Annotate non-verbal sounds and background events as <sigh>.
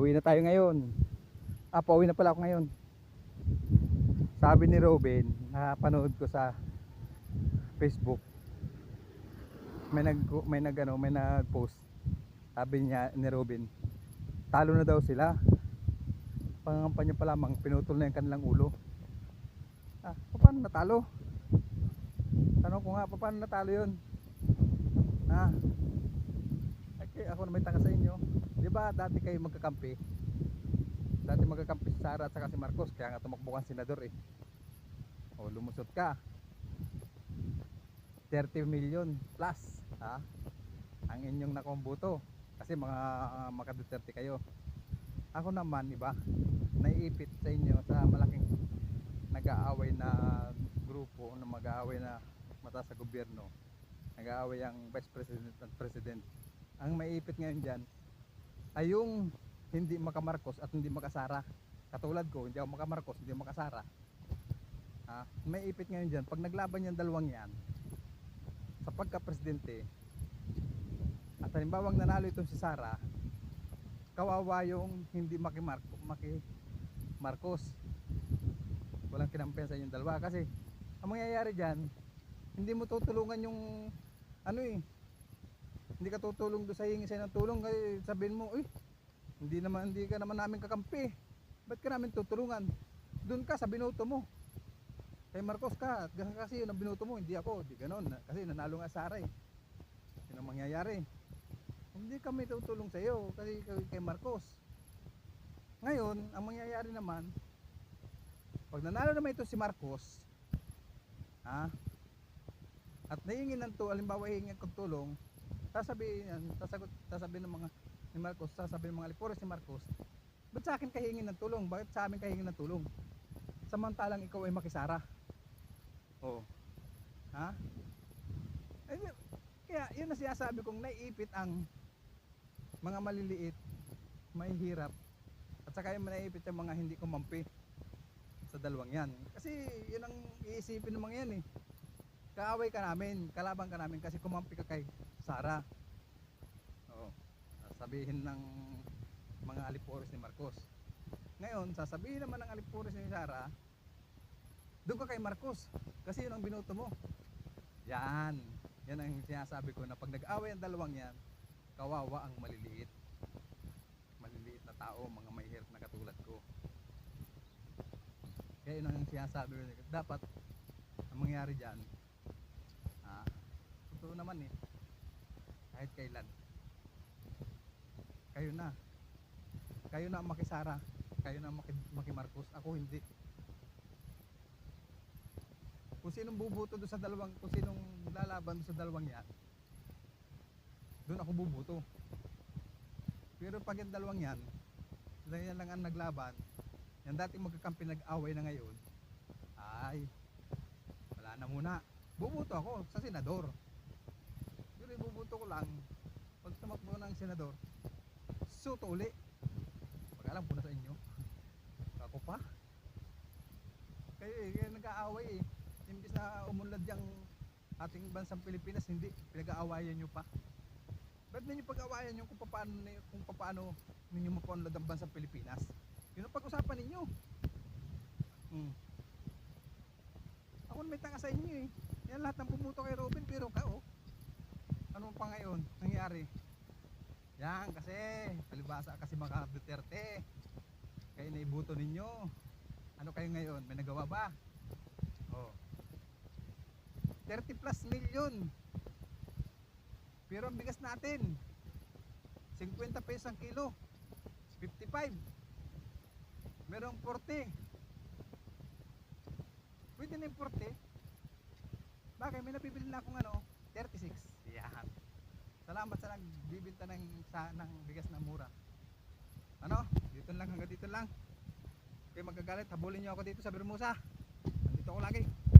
Pauwi na tayo ngayon. Ah, pauwi na pala ako ngayon. Sabi ni Robin, napanood ko sa Facebook. May nag may nag ano, may nag-post. Sabi niya ni Robin, talo na daw sila. Pangangampanya pa lamang, pinutol na yung kanilang ulo. Ah, paano natalo? Tanong ko nga, paano natalo yun? Ah, okay, ako na may taka sa inyo. Di ba dati kayo magkakampi? Dati magkakampi si Sara at saka si Marcos, kaya nga tumakbo kang senador eh. O lumusot ka. 30 million plus, ha? Ang inyong nakumbuto. Kasi mga uh, makaduterte kayo. Ako naman, iba, naiipit sa inyo sa malaking nag-aaway na grupo na mag-aaway na mata sa gobyerno. Nag-aaway ang vice president at president. Ang maiipit ngayon dyan ay yung hindi makamarcos at hindi makasara. Katulad ko, hindi ako makamarcos, hindi ako makasara. Ha? May ipit ngayon dyan. Pag naglaban yung dalawang yan, sa pagka-presidente, at halimbawang nanalo itong si Sara, kawawa yung hindi makimarco, maki Marcos. Walang kinampensa yung dalawa kasi ang mangyayari dyan, hindi mo tutulungan yung ano eh, hindi ka tutulong doon sa hingi sa'yo ng tulong kasi sabihin mo, uy, hindi naman hindi ka naman namin kakampi. Ba't ka namin tutulungan? Doon ka sa binoto mo. Kay Marcos ka, kasi yun ang binoto mo, hindi ako, hindi ganon. Kasi nanalo nga Sara eh. Yun ang mangyayari. Hindi kami tutulong sa iyo kasi kay Marcos. Ngayon, ang mangyayari naman, pag nanalo naman ito si Marcos, ha, at nahingin ng tulong, halimbawa hingin ng tulong, sasabihin yan, sasagot, sasabihin ng mga ni Marcos, sasabihin ng mga alipores ni Marcos, ba't sa akin kahingin ng tulong? Bakit sa amin kahingin ng tulong? Samantalang ikaw ay makisara. Oo. Ha? Eh, kaya yun na sinasabi kong naiipit ang mga maliliit, mahihirap, at saka yung naiipit yung mga hindi kumampi sa dalawang yan. Kasi yun ang iisipin ng mga yan eh. Kaaway ka namin, kalaban ka namin kasi kumampi ka kay Sara. Oo. Sabihin ng mga alipores ni Marcos. Ngayon, sasabihin naman ng alipores ni Sara, doon ka kay Marcos kasi yun ang binoto mo. Yan. Yan ang sinasabi ko na pag nag-away ang dalawang yan, kawawa ang maliliit. Maliliit na tao, mga mahihirap na katulad ko. Kaya yun ang sinasabi ko. Dapat, ang mangyari dyan, totoo naman eh, kahit kailan, kayo na. Kayo na ang makisara. Kayo na ang makimarcos. Ako hindi. Kung sinong bubuto doon sa dalawang, kung sinong lalaban sa dalawang yan, doon ako bubuto. Pero pag yung dalawang yan, yan lang ang naglaban, yan dating magkakampi nag-away na ngayon, ay, wala na muna. Bubuto ako sa senador. Pero ibubuto ko lang, pag tumakbo ng senador, suto uli. Pag alam ko na sa inyo, <laughs> ako pa. Kayo eh, kayo nag-aaway eh. Imbis na umunlad yung ating bansang Pilipinas, hindi. Pinag-aawayan nyo pa. Ba't ninyo pag-aawayan nyo kung paano, kung paano ninyo mapaunlad ang bansang Pilipinas? Yun ang pag-usapan ninyo. Hmm. Ako may tanga sa inyo eh. Yan lahat ng pumuto kay Robin, pero ka oh. Ano pa ngayon nangyari? Yan kasi, palibasa kasi mga Duterte. Kayo na ibuto ninyo. Ano kayo ngayon? May nagawa ba? Oh. 30 plus million. Pero ang bigas natin, 50 pesos ang kilo. 55. Merong 40. Pwede na yung 40. Bagay, may napibili na akong ano, 36. Yan. Salamat sa nagbibinta ng, sa, ng bigas na mura. Ano? Dito lang, hanggang dito lang. Kaya magagalit, habulin niyo ako dito sa Bermusa. Nandito ako lagi.